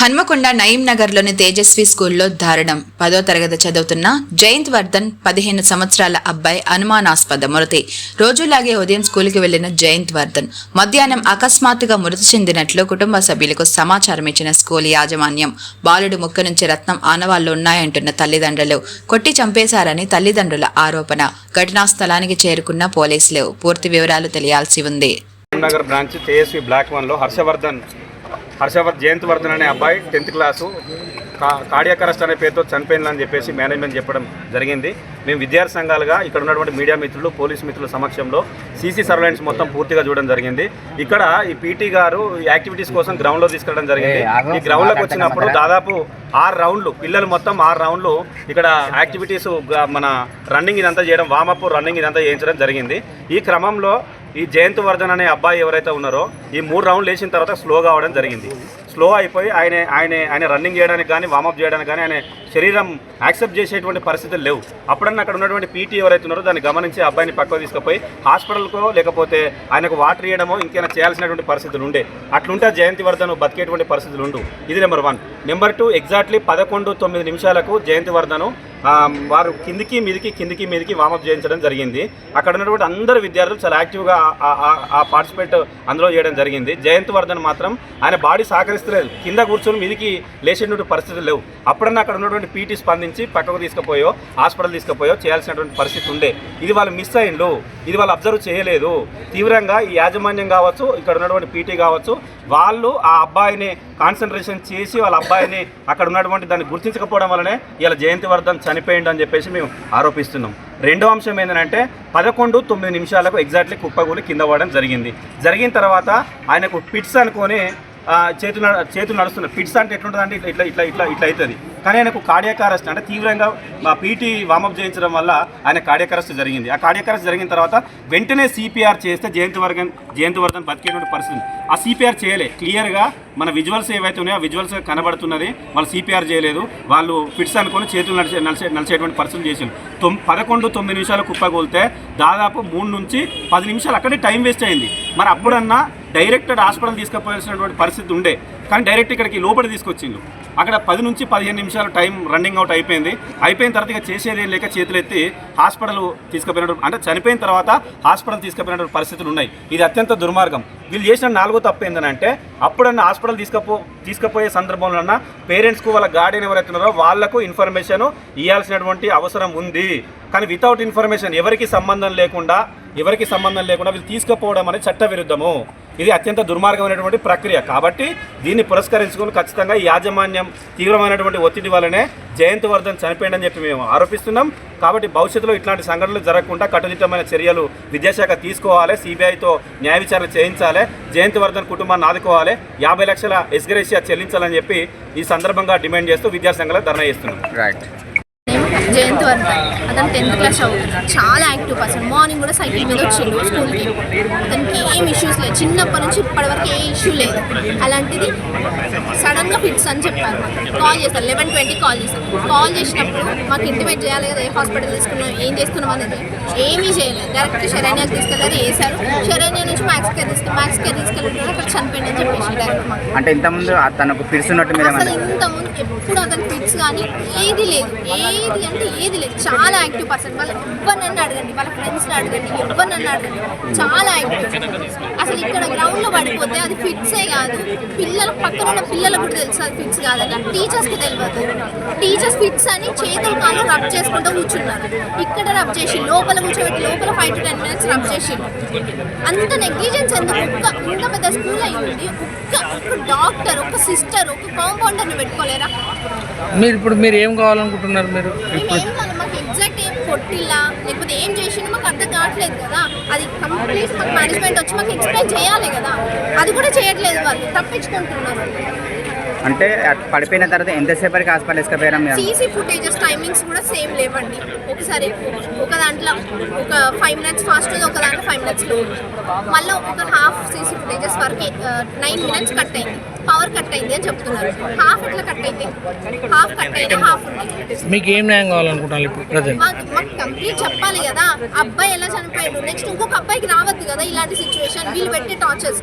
హన్మకొండ నయీం నగర్లోని తేజస్వి స్కూల్లో దారుణం. పదో తరగతి చదువుతున్న జయంత్ వర్ధన్ పదిహేను సంవత్సరాల అబ్బాయి అనుమానాస్పద మృతి. రోజులాగే ఉదయం స్కూల్కి వెళ్ళిన జయంత్ వర్ధన్ మధ్యాహ్నం అకస్మాత్తుగా మృతి చెందినట్లు కుటుంబ సభ్యులకు సమాచారం ఇచ్చిన స్కూల్ యాజమాన్యం బాలుడు ముక్క నుంచి రత్నం ఆనవాళ్ళు ఉన్నాయంటున్న తల్లిదండ్రులు కొట్టి చంపేశారని తల్లిదండ్రుల ఆరోపణ. ఘటనా స్థలానికి చేరుకున్న పోలీసులు. పూర్తి వివరాలు తెలియాల్సి ఉంది. నగర్ బ్రాంచ్ తేజస్వి బ్లాక్ వన్లో హర్షవర్ధన్ హర్షవర్ధన్ జయంత్ వర్ధన్ అనే అబ్బాయి టెన్త్ క్లాసు. కా కార్డియాక్ అరెస్ట్ అనే పేరుతో చనిపోయిందని చెప్పేసి మేనేజ్మెంట్ చెప్పడం జరిగింది. మేము విద్యార్థి సంఘాలుగా ఇక్కడ ఉన్నటువంటి మీడియా మిత్రులు పోలీస్ మిత్రుల సమక్షంలో సీసీ సర్వేలెన్స్ మొత్తం పూర్తిగా చూడడం జరిగింది. ఇక్కడ ఈ పీటీ గారు ఈ యాక్టివిటీస్ కోసం గ్రౌండ్లో తీసుకెళ్ళడం జరిగింది. ఈ గ్రౌండ్లోకి వచ్చినప్పుడు దాదాపు ఆరు రౌండ్లు పిల్లలు మొత్తం ఆరు రౌండ్లు ఇక్కడ యాక్టివిటీస్ మన రన్నింగ్ ఇదంతా చేయడం వామప్ రన్నింగ్ ఇదంతా చేయించడం జరిగింది. ఈ క్రమంలో ఈ జయంత్ వర్ధన్ అనే అబ్బాయి ఎవరైతే ఉన్నారో ఈ మూడు రౌండ్లు వేసిన తర్వాత స్లో కావడం జరిగింది. స్లో అయిపోయి ఆయన ఆయన ఆయన రన్నింగ్ చేయడానికి కానీ వామప్ చేయడానికి కానీ ఆయన శరీరం యాక్సెప్ట్ చేసేటువంటి పరిస్థితులు లేవు. అప్పుడన్నా అక్కడ ఉన్నటువంటి పీటీ ఎవరైతే ఉన్నారో దాన్ని గమనించి అబ్బాయిని పక్కకు తీసుకుపోయి హాస్పిటల్కో లేకపోతే ఆయనకు వాటర్ ఇవ్వడమో ఇంకేమైనా చేయాల్సినటువంటి పరిస్థితులు ఉండే. అట్లుంటే జయంతి వర్ధన్ బతికేటువంటి పరిస్థితులు ఉండు. ఇది number one number two exactly పదకొండు తొమ్మిది నిమిషాలకు జయంతి వర్ధను వారు కిందికి మీదికి కిందికి మీదికి వామప్ చేయించడం జరిగింది. అక్కడ ఉన్నటువంటి అందరు విద్యార్థులు చాలా యాక్టివ్గా ఆ- పార్టిసిపేట్ అందులో చేయడం జరిగింది. జయంత్ వర్ధన్ మాత్రం ఆయన బాడీ సహకరిస్తలేదు. కింద కూర్చొని మీదికి లేచేటువంటి పరిస్థితులు లేవు. అప్పుడన్నా అక్కడ ఉన్నటువంటి పీటీ స్పందించి పక్కకు తీసుకుపోయో హాస్పిటల్ తీసుకుపోయో చేయాల్సినటువంటి పరిస్థితి ఉండే. ఇది వాళ్ళు మిస్ అయిండు ఇది వాళ్ళు అబ్జర్వ్ చేయలేదు. తీవ్రంగా ఈ యాజమాన్యం కావచ్చు ఇక్కడ ఉన్నటువంటి పీటీ కావచ్చు వాళ్ళు ఆ అబ్బాయిని కాన్సన్ట్రేషన్ చేసి వాళ్ళ అబ్బాయిని అక్కడ ఉన్నటువంటి దాన్ని గుర్తించకపోవడం వల్లనే ఇలా జయంతి వర్ధన్ చనిపోయిండు అని చెప్పేసి మేము ఆరోపిస్తున్నాం. రెండో అంశం ఏంటంటే పదకొండు తొమ్మిది నిమిషాలకు ఎగ్జాక్ట్లీ కుప్పగూలి కింద పడడం జరిగింది. జరిగిన తర్వాత ఆయనకు పిట్స్ అనుకొని చేతులు నడ- చేతులు నడుస్తున్నాయి. ఫిట్స్ అంటే ఎట్లుంటుంది అంటే ఇట్లా ఇట్లా ఇట్లా ఇట్లా అవుతుంది. కానీ ఆయనకు కార్డియాక్ అరెస్ట్ అంటే తీవ్రంగా మా పీటీ వామప్ చేయించడం వల్ల ఆయన కార్డియాక్ అరెస్ట్ జరిగింది. ఆ కార్డియాక్ అరెస్ట్ జరిగిన తర్వాత వెంటనే సిపిఆర్ చేస్తే జయంతి వర్గన్ జయంతి వర్ధన్ బతికేటువంటి పరిస్థితి ఆ సిపిఆర్ చేయలే. క్లియర్గా మన విజువల్స్ ఏవైతే ఉన్నాయో ఆ విజువల్స్ కనబడుతున్నది వాళ్ళు సిపిఆర్ చేయలేదు. వాళ్ళు ఫిట్స్ అనుకొని చేతులు నడిచే నడిచే నడిచేటువంటి పరిస్థితులు చేసారు తొమ్ పదకొండు తొమ్మిది నిమిషాలు కుప్పగోలితే దాదాపు మూడు నుంచి పది నిమిషాలు అక్కడే టైం వేస్ట్ అయింది. మరి అప్పుడన్నా డైరెక్ట్ హాస్పిటల్ తీసుకుపోయాల్సినటువంటి పరిస్థితి ఉండే. కానీ డైరెక్ట్ ఇక్కడికి లోపలి తీసుకొచ్చిండు. అక్కడ పది నుంచి పదిహేను నిమిషాలు టైం రన్నింగ్ అవుట్ అయిపోయింది. అయిపోయిన తర్వాత ఇక చేసేది లేక చేతులు ఎత్తి హాస్పిటల్ తీసుకుపోయినటువంటి అంటే చనిపోయిన తర్వాత హాస్పిటల్ తీసుకుపోయినటువంటి పరిస్థితులు ఉన్నాయి. ఇది అత్యంత దుర్మార్గం. వీళ్ళు చేసిన నాలుగో తప్పు ఏంటంటే అప్పుడన్నా హాస్పిటల్ తీసుకపో తీసుకుపోయే సందర్భంలో పేరెంట్స్కు వాళ్ళ గార్డెన్ ఎవరైతే ఉన్నారో వాళ్ళకు ఇన్ఫర్మేషన్ ఇవ్వాల్సినటువంటి అవసరం ఉంది. కానీ వితౌట్ ఇన్ఫర్మేషన్ ఎవరికి సంబంధం లేకుండా ఎవరికి సంబంధం లేకుండా వీళ్ళు తీసుకుపోవడం అనేది చట్టవిరుద్ధము. ఇది అత్యంత దుర్మార్గమైనటువంటి ప్రక్రియ. కాబట్టి దీన్ని పురస్కరించుకుని ఖచ్చితంగా యాజమాన్యం తీవ్రమైనటువంటి ఒత్తిడి వల్లనే జయంతివర్ధన్ చనిపోయిందని చెప్పి మేము ఆరోపిస్తున్నాం. కాబట్టి భవిష్యత్తులో ఇట్లాంటి సంఘటనలు జరగకుండా కట్టుదిట్టమైన చర్యలు విద్యాశాఖ తీసుకోవాలి సిబిఐతో న్యాయ విచారణ చేయించాలి జయంతివర్ధన్ కుటుంబాన్ని ఆదుకోవాలి యాభై లక్షల ఎస్గ్రేషియా చెల్లించాలని చెప్పి ఈ సందర్భంగా డిమాండ్ చేస్తూ విద్యాసంఘాలకు ధర్నా చేస్తున్నాం. రైట్ జయంత్ వర్ధన్ అతను టెన్త్ క్లాస్ చదువుతున్నాడు. చాలా యాక్టివ్ పర్సన్. మార్నింగ్ కూడా సైకిల్ మీద వచ్చిండు స్కూల్కి. అతనికి ఏం ఇష్యూస్ లేదు చిన్నప్పటి నుంచి ఇప్పటివరకు ఏ ఇష్యూ లేదు. అలాంటిది సడన్గా ఫిట్స్ అని చెప్పారు. కాల్ చేస్తారు. లెవెన్ ట్వంటీ కాల్ చేస్తారు. కాల్ చేసినప్పుడు మాకు ఇంటిమేట్ చేయాలి కదా ఏ హాస్పిటల్ తీసుకున్నాం ఏం చేస్తున్నాం అనేది ఏమీ చేయలేదు. డైరెక్ట్ శరణ్యాకి తీసుకెళ్ళారు వేశారు శరణ్య నుంచి మ్యాక్స్ కేర్ తీసుకెళ్ళి మ్యాక్స్ కేర్ తీసుకెళ్ళి అక్కడ చనిపోయింది అని చెప్పేసి డైరెక్ట్ మాకు. అంటే ఇంతకుముందు తనకు పిలుస్తున్నట్టు మీరు అసలు ఏమన్నా ఇంత ముందు ఎప్పుడు అతని ఫిట్స్ కానీ ఏది లేదు. ఏది అంటే ఏది లేదు. చాలా యాక్టివ్ పర్సన్ వాళ్ళ ఎవరినన్నా అడగండి. వాళ్ళ ఫ్రెండ్స్ని అడగండి. ఎవరినన్నా అడగండి. చాలా యాక్టివ్ అసలు ఇక్కడ గ్రౌండ్లో పడిపోతే అది ఫిట్సే కాదు. పిల్లల పక్కన ఉన్న పిల్లలకు కూడా తెలుసు అది ఫిట్స్ కాదని. టీచర్స్కి తెలియదు టీచర్స్ ఫిట్స్ అని చేతులు కాళ్ళు రబ్ చేసుకుంటూ కూర్చున్నారు. ఇక్కడ రబ్ చేసి లోపల కూర్చోబెట్టి లోపల five to ten minutes rub చేసి అంత నెగ్లిజెన్స్ ఎందుకు? ఒక్క ఇంత పెద్ద స్కూల్ అయ్యింది ఒక్క ఒక డాక్టర్ ఒక సిస్టర్ ఒక కాంపౌండర్ని పెట్టుకోలేరా? మీరు ఇప్పుడు మీరు ఏం కావాలనుకుంటున్నారు మీరు? మేము మాకు ఎగ్జాక్ట్ ఏం కొట్టిల్లా లేకపోతే ఏం చేసిండో మాకు అర్థం కావట్లేదు కదా. అది కంప్లీట్ మాకు మేనేజ్మెంట్ వచ్చి మాకు ఎక్స్ప్లెయిన్ చేయాలి కదా. అది కూడా చేయట్లేదు వాళ్ళు తప్పించుకుంటున్నారు. అంటే పడిపోయిన తర్వాత ఎంతసేపటికి హాస్పిటల్ వేసుకపోయారా మీరు సీసీ ఫుటేజెస్ టైమింగ్స్ కూడా సేమ్ లేవండి. ఒకసారి ఒక దాంట్లో ఒక ఫైవ్ మినిట్స్ ఫాస్ట్ ఉంది ఒక దాంట్లో ఫైవ్ మినిట్స్లో మళ్ళీ ఒక హాఫ్ సీసీ ఫుటేజెస్ వరకు నైన్ మినిట్స్ కట్ అయింది. పవర్ కట్ అయింది అని చెప్తున్నారు. హాఫ్ ఎట్లా కట్ అయింది? హాఫ్ కట్ అయినా హాఫ్ మీకు ఏం న్యాయం కావాలనుకుంటున్నారు ఇప్పుడు ప్రజెంట్ మాకు మాకు కంప్లీట్ చెప్పాలి కదా. అబ్బాయి ఎలా చనిపోయాడు? నెక్స్ట్ ఇంకొక అబ్బాయికి రావద్దు కదా ఇలాంటి సిచ్యువేషన్ వీళ్ళు పెట్టే టార్చర్స్